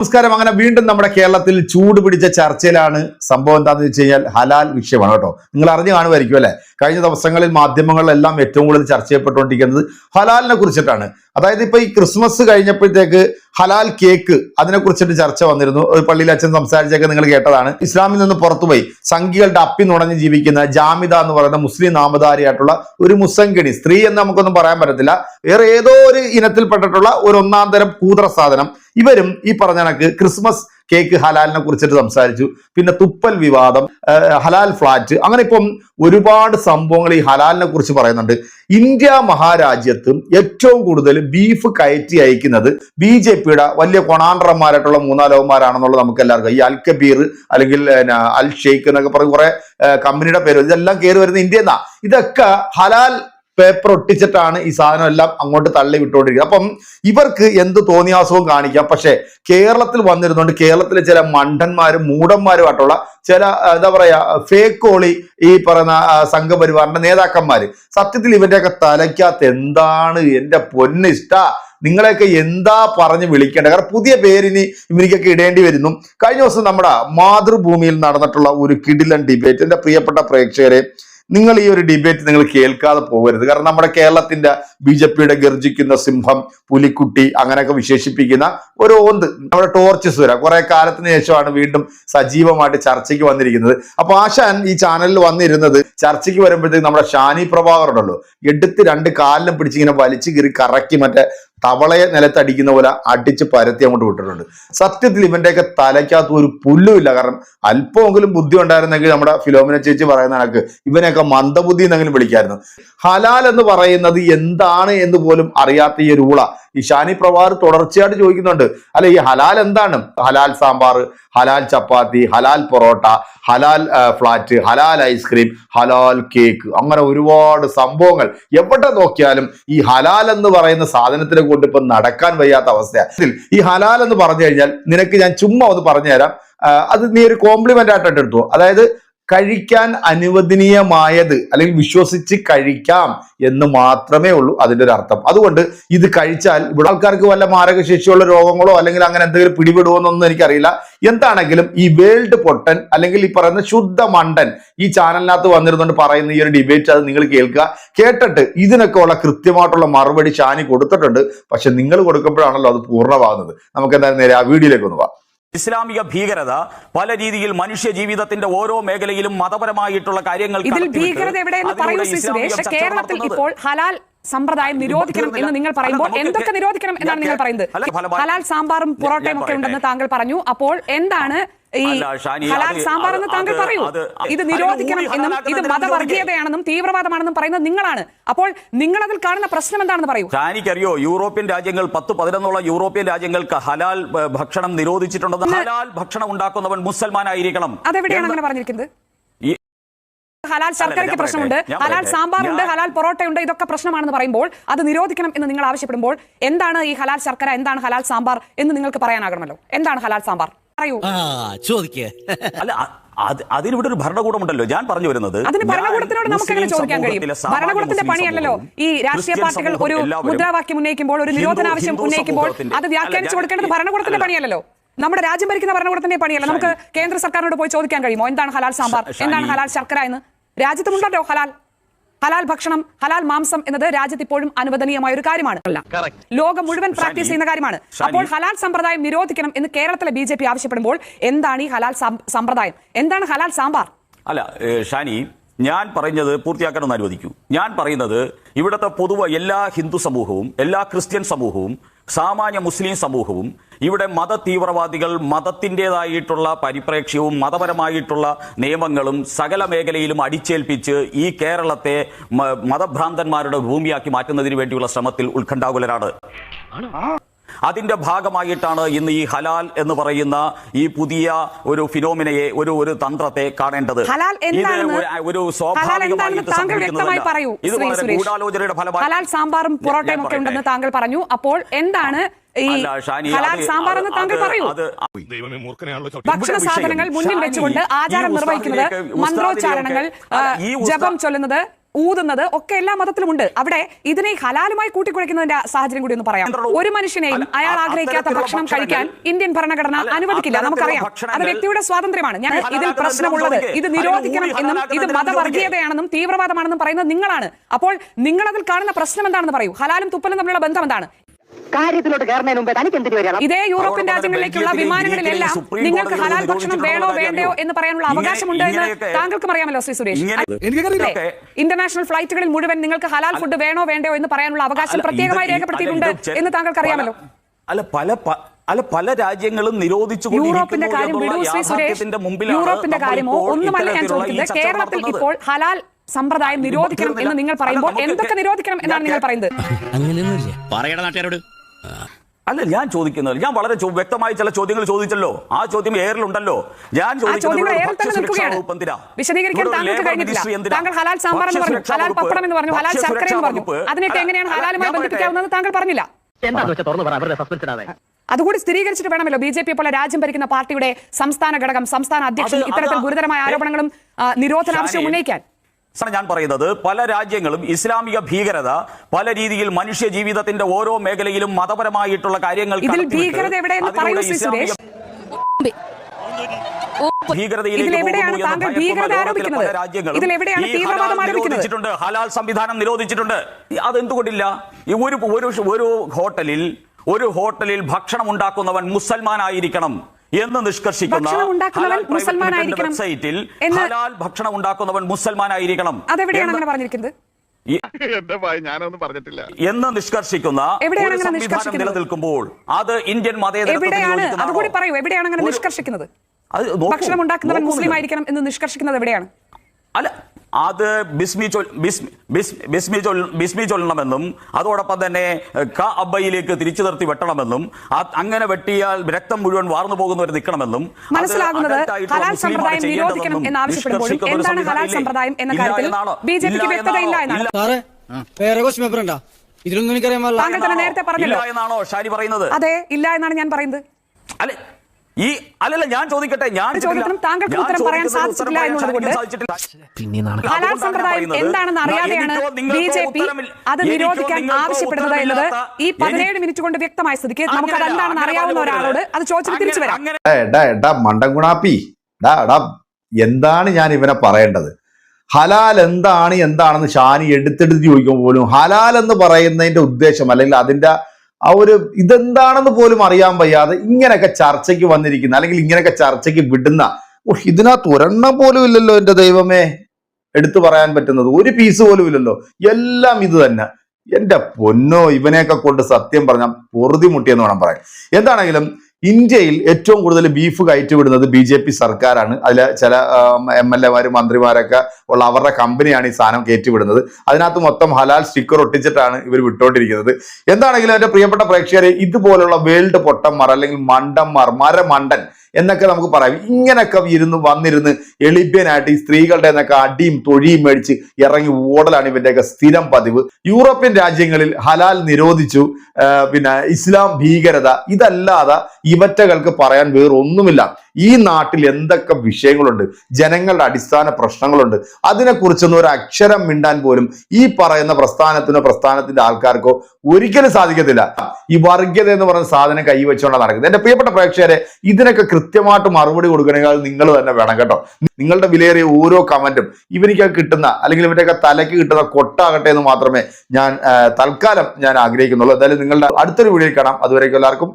നമസ്കാരം. അങ്ങനെ വീണ്ടും നമ്മുടെ കേരളത്തിൽ ചൂട് പിടിച്ച ചർച്ചയിലാണ് സംഭവം എന്താണെന്ന് വെച്ച് കഴിഞ്ഞാൽ ഹലാൽ വിഷയമാണ് കേട്ടോ. നിങ്ങൾ അറിഞ്ഞു കാണുമായിരിക്കും അല്ലെ? കഴിഞ്ഞ ദിവസങ്ങളിൽ മാധ്യമങ്ങളിലെല്ലാം ഏറ്റവും കൂടുതൽ ചർച്ച ചെയ്യപ്പെട്ടുകൊണ്ടിരിക്കുന്നത് ഹലാലിനെ കുറിച്ചിട്ടാണ്. അതായത് ഇപ്പൊ ഈ ക്രിസ്മസ് കഴിഞ്ഞപ്പോഴത്തേക്ക് ഹലാൽ കേക്ക് അതിനെ കുറിച്ചിട്ട് ചർച്ച വന്നിരുന്നു. ഒരു പള്ളിയിൽ അച്ഛൻ സംസാരിച്ചൊക്കെ നിങ്ങൾ കേട്ടതാണ്. ഇസ്ലാമിൽ നിന്ന് പുറത്തുപോയി. സംഘികളുടെ അപ്പി നുണഞ്ഞ് ജീവിക്കുന്ന ജാമിദ എന്ന് പറയുന്ന മുസ്ലിം നാമധാരിയായിട്ടുള്ള ഒരു മുസങ്കിണി സ്ത്രീ എന്ന് നമുക്കൊന്നും പറയാൻ പറ്റത്തില്ല. വേറെ ഏതോ ഒരു ഇനത്തിൽപ്പെട്ടിട്ടുള്ള ഒരു ഒന്നാം തരം കൂതറ സാധനം. ഇവരും ഈ പറഞ്ഞ കണക്ക് ക്രിസ്മസ് കേക്ക് ഹലാലിനെ കുറിച്ചിട്ട് സംസാരിച്ചു. പിന്നെ തുപ്പൽ വിവാദം ഹലാൽ ഫ്ലാറ്റ് അങ്ങനെ ഇപ്പം ഒരുപാട് സംഭവങ്ങൾ ഈ ഹലാലിനെ കുറിച്ച് പറയുന്നുണ്ട്. ഇന്ത്യ മഹാരാജ്യത്ത് ഏറ്റവും കൂടുതൽ ബീഫ് കയറ്റി അയക്കുന്നത് ബി ജെ പിയുടെ വലിയ കൊണാണ്ടർമാരായിട്ടുള്ള മൂന്നാലോകന്മാരാണെന്നുള്ളത് നമുക്ക് എല്ലാവർക്കും ഈ അൽ കബീർ അല്ലെങ്കിൽ അൽ ഷെയ്ഖ് എന്നൊക്കെ പറഞ്ഞ് കുറെ കമ്പനിയുടെ പേര് ഇതെല്ലാം കയറി വരുന്ന ഇന്ത്യ എന്നാ ഇതൊക്കെ ഹലാൽ പേപ്പർ ഒട്ടിച്ചിട്ടാണ് ഈ സാധനം എല്ലാം അങ്ങോട്ട് തള്ളി വിട്ടുകൊണ്ടിരിക്കുന്നത്. അപ്പം ഇവർക്ക് എന്ത് തോന്നിയാസവും കാണിക്കാം. പക്ഷേ കേരളത്തിൽ വന്നിരുന്നുകൊണ്ട് കേരളത്തിലെ ചില മണ്ടന്മാരും മൂടന്മാരുമായിട്ടുള്ള ചില എന്താ പറയാ ഫേക്ക് ഓളി ഈ പറയുന്ന സംഘപരിവാറിന്റെ നേതാക്കന്മാര്. സത്യത്തിൽ ഇവന്റെയൊക്കെ തലയ്ക്കകത്ത് എന്താണ് എന്റെ പൊന്നിഷ്ട? നിങ്ങളെയൊക്കെ എന്താ പറഞ്ഞ് വിളിക്കേണ്ടത്? കാരണം പുതിയ പേരിന് ഇവനിക്കൊക്കെ ഇടേണ്ടി വരുന്നു. കഴിഞ്ഞ ദിവസം നമ്മുടെ മാതൃഭൂമിയിൽ നടന്നിട്ടുള്ള ഒരു കിടിലൻ ഡിബേറ്റ് എന്റെ പ്രിയപ്പെട്ട പ്രേക്ഷകരെ നിങ്ങൾ ഈ ഒരു ഡിബേറ്റ് നിങ്ങൾ കേൾക്കാതെ പോകരുത്. കാരണം നമ്മുടെ കേരളത്തിന്റെ ബി ജെ പിയുടെ ഗർജിക്കുന്ന സിംഹം പുലിക്കുട്ടി അങ്ങനെയൊക്കെ വിശേഷിപ്പിക്കുന്ന ഒരു ഓന്ത്. നമ്മുടെ ടോർച്ച് സുര കുറെ കാലത്തിന് ശേഷമാണ് വീണ്ടും സജീവമായിട്ട് ചർച്ചയ്ക്ക് വന്നിരിക്കുന്നത്. അപ്പൊ ആശാൻ ഈ ചാനലിൽ വന്നിരുന്നത് ചർച്ചയ്ക്ക് വരുമ്പോഴത്തേക്ക് നമ്മുടെ ഷാനി പ്രഭാകർ ഉണ്ടല്ലോ. എടുത്ത് രണ്ട് കാലിലും പിടിച്ചിങ്ങനെ വലിച്ചു കീറി കറക്കി മറ്റേ തവളയെ നിലത്തടിക്കുന്ന പോലെ അടിച്ച് പരത്തി അങ്ങോട്ട് വിട്ടിട്ടുണ്ട്. സത്യത്തിൽ ഇവന്റെയൊക്കെ തലയ്ക്കകത്ത് ഒരു പുല്ലുമില്ല കാരണം അല്പമെങ്കിലും ബുദ്ധി ഉണ്ടായിരുന്നെങ്കിൽ നമ്മുടെ ഫിലോമിന ചേച്ചി പറയുന്ന കണക്ക് ഇവനെയൊക്കെ മന്ദബുദ്ധി എന്നെങ്കിലും വിളിക്കായിരുന്നു. ഹലാൽ എന്ന് പറയുന്നത് എന്താണ് എന്ന് പോലും അറിയാത്ത ഈ ഒരു ഊള. ഈ ഷാനി പ്രവാർ തുടർച്ചയായിട്ട് ചോദിക്കുന്നുണ്ട്. അല്ല ഈ ഹലാൽ എന്താണ്? ഹലാൽ സാമ്പാർ ഹലാൽ ചപ്പാത്തി ഹലാൽ പൊറോട്ട ഹലാൽ ഫ്ലാറ്റ് ഹലാൽ ഐസ്ക്രീം ഹലാൽ കേക്ക്. അങ്ങനെ ഒരുപാട് സംഭവങ്ങൾ. എവിടെ നോക്കിയാലും ഈ ഹലാൽ എന്ന് പറയുന്ന സാധനത്തിനെ കൊണ്ട് ഇപ്പൊ നടക്കാൻ വയ്യാത്ത അവസ്ഥയാണ് ഈ ഹലാൽ എന്ന് പറഞ്ഞു കഴിഞ്ഞാൽ നിനക്ക് ഞാൻ ചുമ്മാ ഒന്ന് പറഞ്ഞു തരാം ആ, അത് നീ ഒരു കോംപ്ലിമെന്റ് ആയിട്ട് എടുത്തു. അതായത് കഴിക്കാൻ അനുവദനീയമായത് അല്ലെങ്കിൽ വിശ്വസിച്ച് കഴിക്കാം എന്ന് മാത്രമേ ഉള്ളൂ അതിന്റെ ഒരു അർത്ഥം. അതുകൊണ്ട് ഇത് കഴിച്ചാൽ ഇവിടെ ആൾക്കാർക്ക് വല്ല മാരകശേഷിയുള്ള രോഗങ്ങളോ അല്ലെങ്കിൽ അങ്ങനെ എന്തെങ്കിലും പിടിപെടുമോ എന്നൊന്നും എനിക്കറിയില്ല. എന്താണെങ്കിലും ഈ വേൾഡ് പൊട്ടൻ അല്ലെങ്കിൽ ഈ പറയുന്ന ശുദ്ധ മണ്ടൻ ഈ ചാനലിനകത്ത് വന്നിരുന്നുകൊണ്ട് പറയുന്ന ഈ ഒരു ഡിബേറ്റ് അത് നിങ്ങൾ കേൾക്കുക. കേട്ടിട്ട് ഇതിനൊക്കെ ഉള്ള കൃത്യമായിട്ടുള്ള മറുപടി ഷാനി കൊടുത്തിട്ടുണ്ട്. പക്ഷെ നിങ്ങൾ കൊടുക്കുമ്പോഴാണല്ലോ അത് പൂർണമാകുന്നത്. നമുക്ക് എന്തായാലും നേരെ ആ വീഡിയോയിലേക്ക് ഒന്ന് പോവാം ഇസ്ലാമിക ഭീകരത പല രീതിയിൽ മനുഷ്യ ജീവിതത്തിന്റെ ഓരോ മേഖലയിലും മതപരമായിട്ടുള്ള കാര്യങ്ങൾ ഇതിൽ ഭീകരത എവിടെയെന്ന് പറയൂ അതിലൂടെ ശ്രീ സുരേഷ്. കേരളത്തിൽ ഇപ്പോൾ ഹലാൽ സമ്പ്രദായം നിരോധിക്കണം എന്ന് നിങ്ങൾ പറയുമ്പോൾ എന്തൊക്കെ നിരോധിക്കണം എന്നാണ് നിങ്ങൾ പറയുന്നത്? ഹലാൽ സാമ്പാറും പൊറോട്ടയും ഒക്കെ ഉണ്ടെന്ന് താങ്കൾ പറഞ്ഞു. അപ്പോൾ എന്താണ് ഈ ഹലാൽ സാമ്പാർ എന്ന് താങ്കൾ പറയൂ. ഇത് നിരോധിക്കണം എന്നും ഇത് മതവർഗീയതയാണെന്നും തീവ്രവാദമാണെന്നും പറയുന്നത് നിങ്ങളാണ്. അപ്പോൾ നിങ്ങൾ അതിൽ കാണുന്ന പ്രശ്നം എന്താണെന്ന് പറയൂ. എനിക്കറിയോ യൂറോപ്യൻ രാജ്യങ്ങൾ പത്ത് പതിനൊന്നോളം യൂറോപ്യൻ രാജ്യങ്ങൾക്ക് ഹലാൽ ഭക്ഷണം നിരോധിച്ചിട്ടുണ്ടെന്ന് ഹലാൽ ഭക്ഷണം ഉണ്ടാക്കുന്നവൻ മുസൽമാനായിരിക്കണം. അതെവിടെയാണ് അങ്ങനെ പറഞ്ഞിരിക്കുന്നത്? ഹലാൽ ശർക്കരയ്ക്ക് പ്രശ്നമുണ്ട്. ഹലാൽ. സാമ്പാറുണ്ട് ഹലാൽ പൊറോട്ടയുണ്ട് ഇതൊക്കെ പ്രശ്നമാണെന്ന് പറയുമ്പോൾ അത് നിരോധിക്കണം എന്ന് നിങ്ങൾ ആവശ്യപ്പെടുമ്പോൾ എന്താണ് ഈ ഹലാൽ ശർക്കര എന്താണ് ഹലാൽ സാമ്പാർ എന്ന് നിങ്ങൾക്ക് പറയാനാകണമല്ലോ. എന്താണ് ഹലാൽ സാമ്പാർ? പറയൂ. ആ ചോദിക്കേ. അല്ല അതിനിവിടെ ഒരു ഭരണകൂടമുണ്ടല്ലോ. ഞാൻ പറഞ്ഞു വരുന്നത് അതിന് ഭരണകൂടത്തിനോട് നമുക്ക് എങ്ങനെ ചോദിക്കാൻ കഴിയും? ഭരണകൂടത്തിന്റെ പണിയല്ലല്ലോ ഈ രാഷ്ട്രീയ പാർട്ടികൾ ഒരു മുദ്രാവാക്യം ഉന്നയിക്കുമ്പോൾ ഒരു നിരോധന ആവശ്യം ഉന്നയിക്കുമ്പോൾ അത് വ്യാഖ്യാനിച്ചു കൊടുക്കേണ്ടത് ഭരണകൂടത്തിന്റെ പണിയല്ലോ പണിയല്ലല്ലോ. നമ്മുടെ രാജ്യം ഭരിക്കുന്ന ഭരണകൂടത്തിന്റെ പണിയല്ല. നമുക്ക് കേന്ദ്ര സർക്കാരിനോട് പോയി ചോദിക്കാൻ കഴിയുമോ? എന്താണ് ഹലാൽ സാമ്പാർ? എന്താണ് ഹലാൽ ശർക്കര എന്ന്? രാജ്യത്തുമുണ്ടല്ലോ ഹലാൽ. ഹലാൽ ഭക്ഷണം ഹലാൽ മാംസം എന്നത് രാജ്യത്ത് ഇപ്പോഴും അനുവദനീയമായ ഒരു കാര്യമാണ്. ലോകം മുഴുവൻ പ്രാക്ടീസ് ചെയ്യുന്ന കാര്യമാണ്. അപ്പോൾ ഹലാൽ സമ്പ്രദായം നിരോധിക്കണം എന്ന് കേരളത്തിലെ ബി ജെ പി ആവശ്യപ്പെടുമ്പോൾ എന്താണ് ഈ ഹലാൽ സമ്പ്രദായം? എന്താണ് ഹലാൽ സാമ്പാർ? അല്ല ഷാനി ഞാൻ പറഞ്ഞത് പൂർത്തിയാക്കാൻ ഒന്ന് അനുവദിക്കൂ. ഞാൻ പറയുന്നത് ഇവിടുത്തെ പൊതുവെ എല്ലാ ഹിന്ദു സമൂഹവും എല്ലാ ക്രിസ്ത്യൻ സമൂഹവും സാമാന്യ മുസ്ലിം സമൂഹവും ഇവിടെ മത തീവ്രവാദികൾ മതത്തിന്റെതായിട്ടുള്ള പരിപ്രേക്ഷ്യവും മതപരമായിട്ടുള്ള നിയമങ്ങളും സകല മേഖലയിലും അടിച്ചേൽപ്പിച്ച് ഈ കേരളത്തെ മതഭ്രാന്തന്മാരുടെ ഭൂമിയാക്കി മാറ്റുന്നതിന് വേണ്ടിയുള്ള ശ്രമത്തിൽ ഉത്കണ്ഠാകുലരാണ്. അതിന്റെ ഭാഗമായിട്ടാണ് ഇന്ന് ഈ ഹലാൽ എന്ന് പറയുന്ന ഈ പുതിയ ഒരു ഫിനോമിനയെ ഒരു ഒരു തന്ത്രത്തെ കാണേണ്ടത്. ഹലാൽ ഇത് എന്താണെന്ന്? ഒരു- സ്വാഭാവികമായിട്ട് സംഭവിക്കുന്നതല്ല. ഇത് വളരെ ഗൂഢാലോചനയുടെ ഫലമായി ഹലാൽ സാമ്പാറും പൊറോട്ടയും ഒക്കെ ഉണ്ടെന്ന് താങ്കൾ പറഞ്ഞു. അപ്പോൾ എന്താണ് ഈ ഹലാൽ സാമ്പാർ എന്ന് താങ്കൾ പറയൂ? ഭക്ഷണ സാധനങ്ങൾ മുന്നിൽ വെച്ചുകൊണ്ട് ആചാരം നിർവഹിക്കുന്നത് മന്ത്രോച്ചാരണങ്ങൾ ജപം ചൊല്ലുന്നത് ഊതുന്നത് ഒക്കെ എല്ലാ മതത്തിലുമുണ്ട്. അവിടെ ഇതിനെ ഹലാലുമായി കൂട്ടിക്കുഴയ്ക്കുന്നതിന്റെ സാഹചര്യം കൂടി ഒന്ന് പറയാം. ഒരു മനുഷ്യനെയും അയാൾ ആഗ്രഹിക്കാത്ത ഭക്ഷണം കഴിക്കാൻ ഇന്ത്യൻ ഭരണഘടന അനുവദിക്കില്ല. നമുക്കറിയാം. അത് വ്യക്തിയുടെ സ്വാതന്ത്ര്യമാണ്. ഞാൻ ഇതിൽ പ്രശ്നമുള്ളത് ഇത് നിരോധിക്കണം എന്നും ഇത് മതവർഗീയതയാണെന്നും തീവ്രവാദമാണെന്നും പറയുന്നത് നിങ്ങളാണ്. അപ്പോൾ നിങ്ങൾ അതിൽ കാണുന്ന പ്രശ്നം എന്താണെന്ന് പറയൂ. ഹലാലും തുപ്പലും തമ്മിലുള്ള ബന്ധം എന്താണ്? കാര്യത്തിലോട്ട് കയറുന്നതിന് മുമ്പേ തനിക്ക് എന്തിനു വരികയാണ് ഇതേ യൂറോപ്യൻ രാജ്യങ്ങളിലേക്കുള്ള വിമാനങ്ങളിലെല്ലാം നിങ്ങൾക്ക് ഹലാൽ ഭക്ഷണം വേണോ വേണ്ടയോ എന്ന് പറയാനുള്ള അവകാശമുണ്ട് എന്ന് താങ്കൾക്കും അറിയാമല്ലോ ശ്രീ സുരേഷ്? ഇന്റർനാഷണൽ ഫ്ലൈറ്റുകളിൽ മുഴുവൻ നിങ്ങൾക്ക് ഹലാൽ ഫുഡ് വേണോ വേണ്ടയോ എന്ന് പറയാനുള്ള അവകാശം പ്രത്യേകമായി രേഖപ്പെടുത്തിയിട്ടുണ്ട് എന്ന് താങ്കൾക്ക് അറിയാമല്ലോ. അല്ല പല അല്ല പല രാജ്യങ്ങളും നിരോധിച്ചു യൂറോപ്പിന്റെ കാര്യം യൂറോപ്പിന്റെ കാര്യമോ ഒന്നുമല്ല ഞാൻ ചോദിക്കുന്നത്. കേരളത്തിൽ ഇപ്പോൾ ഹലാൽ സമ്പ്രദായം നിരോധിക്കണം എന്ന് നിങ്ങൾ പറയുമ്പോൾ എന്തൊക്കെ നിരോധിക്കണം എന്നാണ് നിങ്ങൾ പറയുന്നത്? അങ്ങനെയൊന്നുമില്ല. പറയണ നാട്ടുകാരോട്. അല്ല ഞാൻ ചോദിക്കുന്നത് ഞാൻ വളരെ വ്യക്തമായി ചില ചോദ്യങ്ങൾ ചോദിച്ചല്ലോ. ആ ചോദ്യം എയറിലുണ്ടല്ലോ ഞാൻ ആ ചോദ്യങ്ങൾ ചോദിക്കുന്നത് തന്നെ നിൽക്കുകയാണ്. വിശദീകരിക്കാൻ താങ്കൾക്ക് കഴിഞ്ഞിട്ടില്ല. താങ്കൾ ഹലാൽ സാമ്പാർ എന്ന് പറഞ്ഞു ഹലാൽ പപ്പടം എന്ന് പറഞ്ഞു ഹലാൽ ശർക്കര എന്ന് പറഞ്ഞു. അതിനൊക്കെ എങ്ങനെയാണ് ഹലാലുമായി ബന്ധിപ്പിക്കാവുന്നത് താങ്കൾ പറഞ്ഞില്ല. എന്താന്ന് വെച്ചാൽ തുറന്നു പറ അവരുടെ സസ്പെൻഷനാവേ അതുകൂടി സ്ഥിരീകരിച്ചിട്ട് വേണമല്ലോ ബി ജെ പി പോലെ രാജ്യം ഭരിക്കുന്ന പാർട്ടിയുടെ സംസ്ഥാന ഘടകം സംസ്ഥാന അധ്യക്ഷൻ ഇത്തരത്തിൽ ഗുരുതരമായ ആരോപണങ്ങളും നിരോധന ആവശ്യം ഉന്നയിക്കാൻ. ഞാൻ പറയുന്നത്. പല രാജ്യങ്ങളും ഇസ്ലാമിക ഭീകരത പല രീതിയിൽ മനുഷ്യ ജീവിതത്തിന്റെ ഓരോ മേഖലയിലും മതപരമായിട്ടുള്ള കാര്യങ്ങൾ? നിരോധിച്ചിട്ടുണ്ട്. ഹലാൽ സംവിധാനം നിരോധിച്ചിട്ടുണ്ട്. അതെന്തുകൊണ്ടില്ല? ഒരു ഒരു ഹോട്ടലിൽ ഒരു ഹോട്ടലിൽ ഭക്ഷണം ഉണ്ടാക്കുന്നവൻ മുസൽമാനായിരിക്കണം. എന്ന് നിഷ്കർഷിക്കുന്ന വെബ്സൈറ്റിൽ ഹലാൽ ഭക്ഷണം ഉണ്ടാക്കുന്നവൻ മുസൽമാനായിരിക്കണം അതെവിടെയാണ് അങ്ങനെ പറഞ്ഞിരിക്കുന്നത്? എന്ന് നിഷ്കർഷിക്കുന്ന ഒരു സംവിധാനം നിലനിൽക്കുമ്പോൾ അത് ഇന്ത്യൻ മതേതരം എവിടെയാണ്? അതുകൂടി പറയൂ എവിടെയാണ് അങ്ങനെ നിഷ്കർഷിക്കുന്നത്? അത് ഭക്ഷണം ഉണ്ടാക്കുന്നവൻ മുസ്ലിം ആയിരിക്കണം എന്ന് നിഷ്കർഷിക്കുന്നത് എവിടെയാണ്? അല്ല അത് ബിസ്മി ചൊൽ ബിസ്മി ബിസ്മി ചൊൽ ബിസ്മി ചൊല്ലണമെന്നും അതോടൊപ്പം തന്നെ ക അബ്ബയിലേക്ക് തിരിച്ചു നിർത്തി വെട്ടണമെന്നും അങ്ങനെ വെട്ടിയാൽ രക്തം മുഴുവൻ വാർന്നു പോകുന്നവർ നിൽക്കണമെന്നും ഇതിലൊന്നും എനിക്കറിയാൻ പാടില്ല. എന്നാണോ ഷാരി പറയുന്നത്? അതെ ഇല്ല എന്നാണ് ഞാൻ പറയുന്നത്. അല്ല ഈ അല്ലല്ല ഞാൻ ചോദിക്കട്ടെ ഞാൻ ഒരു താങ്കൾക്ക് ഉത്തരം പറയാൻ സാധിച്ചിട്ടില്ല ഉത്തരം പറയാൻ എന്നുള്ളത് കൊണ്ട് സാധിച്ചിട്ടില്ല. പിന്നെ നാണ ഹലാൽ സമ്പ്രദായം എന്താണെന്ന് അറിയാതെയാണ് ബി ജെ പി അത് നിരോധിക്കാൻ ആവശ്യപ്പെടുന്നത് എന്നത് ഈ പതിനേഴ് മിനിറ്റ് കൊണ്ട് വ്യക്തമായ സ്ഥിതിക്ക് നമുക്ക് അത് എന്താണെന്ന് അറിയാവുന്ന ഒരാളോട് അത് ചോദിച്ചിട്ട് തിരിച്ചു വരാം. മണ്ടംകുണാപ്പി എടാ എടാ മണ്ടൻ എടാ എന്താണ് ഞാൻ ഇവനെ പറയേണ്ടത്? ഹലാൽ എന്താണ് എന്താണെന്ന് ഷാനി എടുത്തെടുത്ത് ചോദിക്കുമ്പോൾ പോലും ഹലാൽ എന്ന് പറയുന്നതിന്റെ ഉദ്ദേശം അല്ലെങ്കിൽ അതിന്റെ ആ ഒരു ഇതെന്താണെന്ന് പോലും അറിയാൻ വയ്യാതെ ഇങ്ങനെയൊക്കെ ചർച്ചയ്ക്ക് വന്നിരിക്കുന്ന അല്ലെങ്കിൽ ഇങ്ങനെയൊക്കെ ചർച്ചയ്ക്ക് വിടുന്ന ഓ ഇതിനകത്ത് ഒരെണ്ണം പോലും ഇല്ലല്ലോ എന്റെ ദൈവമേ. എടുത്തു പറയാൻ പറ്റുന്നത് ഒരു പീസ് പോലും ഇല്ലല്ലോ. എല്ലാം ഇത് തന്നെ. എന്റെ പൊന്നോ ഇവനെയൊക്കെ കൊണ്ട് സത്യം പറഞ്ഞാൽ പൊറുതി മുട്ടിയെന്ന് വേണം പറയാൻ. എന്താണെങ്കിലും ഇന്ത്യയിൽ ഏറ്റവും കൂടുതൽ ബീഫ് കയറ്റി വിടുന്നത് ബി ജെ പി സർക്കാരാണ്. അതിൽ ചില എം എൽ എമാരും മന്ത്രിമാരൊക്കെ ഉള്ള അവരുടെ കമ്പനിയാണ് ഈ സാധനം കയറ്റിവിടുന്നത്. അതിനകത്ത് മൊത്തം ഹലാൽ സ്റ്റിക്കർ ഒട്ടിച്ചിട്ടാണ് ഇവർ വിട്ടുകൊണ്ടിരിക്കുന്നത് എന്താണെങ്കിലും എന്റെ പ്രിയപ്പെട്ട പ്രേക്ഷകരെ ഇതുപോലുള്ള വേൾഡ് പൊട്ടന്മാർ അല്ലെങ്കിൽ മണ്ടന്മാർ മരമണ്ടൻ എന്നൊക്കെ നമുക്ക് പറയാം. ഇങ്ങനൊക്കെ ഇരുന്ന് വന്നിരുന്ന് എളിപ്യനായിട്ട് ഈ സ്ത്രീകളുടെ എന്നൊക്കെ അടിയും തൊഴിയും മേടിച്ച് ഇറങ്ങി ഓടലാണ് ഇവന്റെയൊക്കെ സ്ഥിരം പതിവ്. യൂറോപ്യൻ രാജ്യങ്ങളിൽ ഹലാൽ നിരോധിച്ചു. പിന്നെ ഇസ്ലാം ഭീകരത ഇതല്ലാതെ ഇവറ്റകൾക്ക് പറയാൻ വേറൊന്നുമില്ല. ഈ നാട്ടിൽ എന്തൊക്കെ വിഷയങ്ങളുണ്ട്? ജനങ്ങളുടെ അടിസ്ഥാന പ്രശ്നങ്ങളുണ്ട്. അതിനെക്കുറിച്ചൊന്നും ഒരു അക്ഷരം മിണ്ടാൻ പോലും ഈ പറയുന്ന പ്രസ്ഥാനത്തിനോ പ്രസ്ഥാനത്തിന്റെ ആൾക്കാർക്കോ ഒരിക്കലും സാധിക്കത്തില്ല. ഈ വർഗീയത എന്ന് പറയുന്ന സാധനം കൈവച്ചുകൊണ്ടാണ് നടക്കുന്നത്. എന്റെ പ്രിയപ്പെട്ട പ്രേക്ഷകരെ ഇതിനൊക്കെ കൃത്യമായിട്ട് മറുപടി കൊടുക്കണമെങ്കിൽ നിങ്ങൾ തന്നെ വേണം കേട്ടോ. നിങ്ങളുടെ വിലയേറിയ ഓരോ കമന്റും ഇവനിക്ക് കിട്ടുന്ന അല്ലെങ്കിൽ ഇവന്റെയൊക്കെ തലയ്ക്ക് കിട്ടുന്ന കൊട്ടാകട്ടെ എന്ന് മാത്രമേ ഞാൻ തൽക്കാലം ഞാൻ ആഗ്രഹിക്കുന്നുള്ളൂ. എന്തായാലും നിങ്ങളുടെ അടുത്തൊരു വീഡിയോയിൽ കാണാം. അതുവരേക്കും എല്ലാവർക്കും